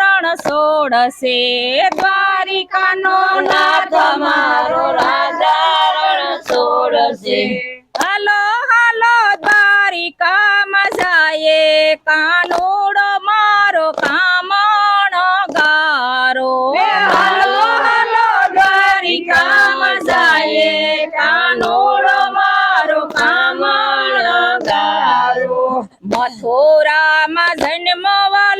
રણ સોડશે. દ્વારિકાનો નાથ મારો રાજા રણ સોડશે. હાલો હાલો દ્વારિકામાં જાય કાનુડો મારો કામણ ગારો. હાલો હાલો દ્વારિકામાં જાય કાનુડો મારો કામણ ગારો. મથુરામાં જન્મવાલો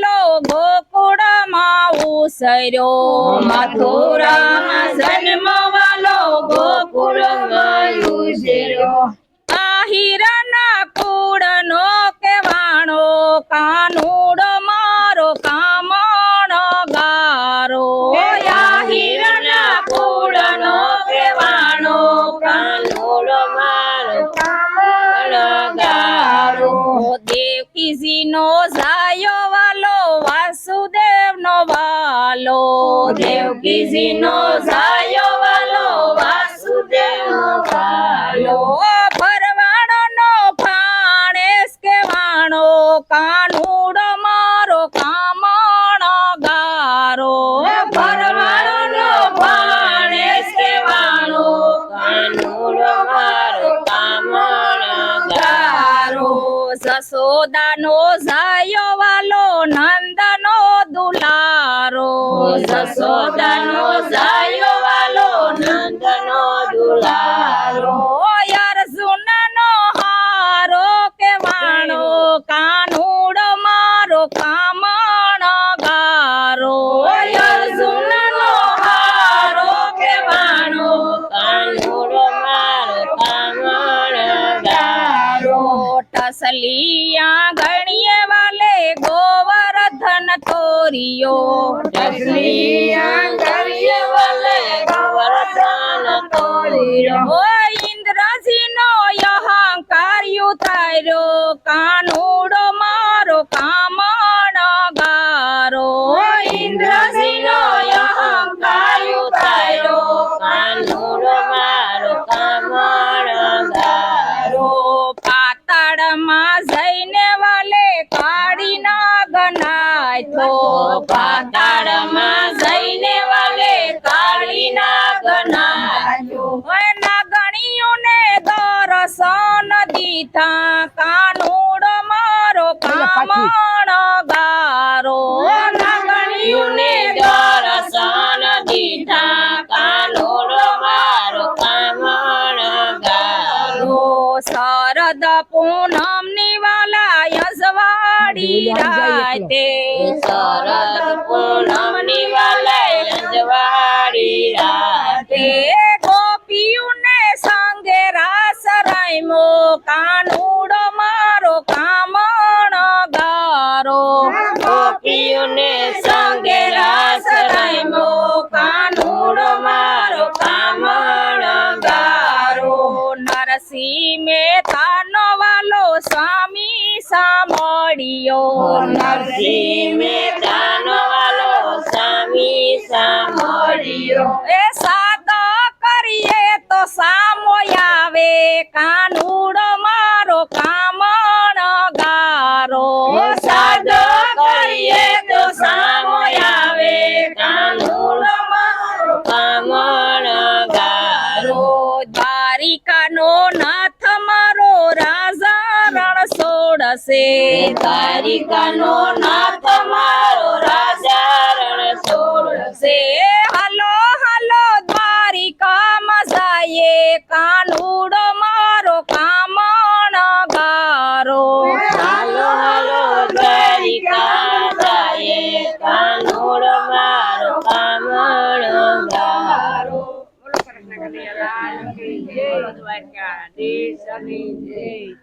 ગોકુળમાં માથુરા મથુરામાં જન્મવાલો ગોકુળમાં ઉસર્યો આહિરના કુળનો કેવાણો કાનુડો મારો કામણ ગારો. આહિરના કુળનો કેવાણો કાનુડો મારો કામણ ગારો. દેવકીજીનો જાયો વાલો, દેવકીજીનો જાયો વાલો વાસુદેવનો વાલો ભરવાડોનો ફાણેસ કેવાણો કાનુડો મારો કામણો ગારો. ભરવાડોનો ફાણેસ કેવાણો કાનુડો મારો કામણો ગારો. જસોદાનો જાયો વાલો નંદનો દુલારો જસોદાનો જાયો વાલો, નંદનો દુલારો. અર્જુનનો હારો કેવાણો કાનુડો મારો કામણ ગારો. અર્જુનનો હારો કેવાણો કાનુડો મારો કામણ ગારો. ગોવર્ધન તોરિયો ટસલિયા ગણીએ વાલે ગોવર્ધન તોરિયો ના ગનાય ઓય નાગણીઓને દર્શન દીધા. કાનુડો મારો કામણ ગારો. નાગણીઓને દર્શન દીધા. કાનુડ મારો કામણ ગારો. શરદ પૂનમની વાલા યજવાડી રાતે. શરદ પૂનમની વાલા ગોપીઓને સંગે રાસ રાયમો કાનુડો મારો કામણ ગારો. ગોપીઓને સંગે રાસ રાયમો કાનુડો મારો કામણ ગારો. નરસિંહ મહેતાનો વાલો સ્વામી સાંભળ્યો. નરસિંહ મહેતાનો વાલો સ્વામી સાંભળ્યો. એ કાનુડો મારો કામણ ગારો. સાદો કરીએ તો સામો આવે. કાનુડો મારો કામણ ગારો. દ્વારિકાનો નાથ મારો રાજા રણ સોડશે. દ્વારિકાનો નાથ મારો રાજા રણ સોડશે. હાલો હાલો દ્વારિકામાં જાય કાનુડો જય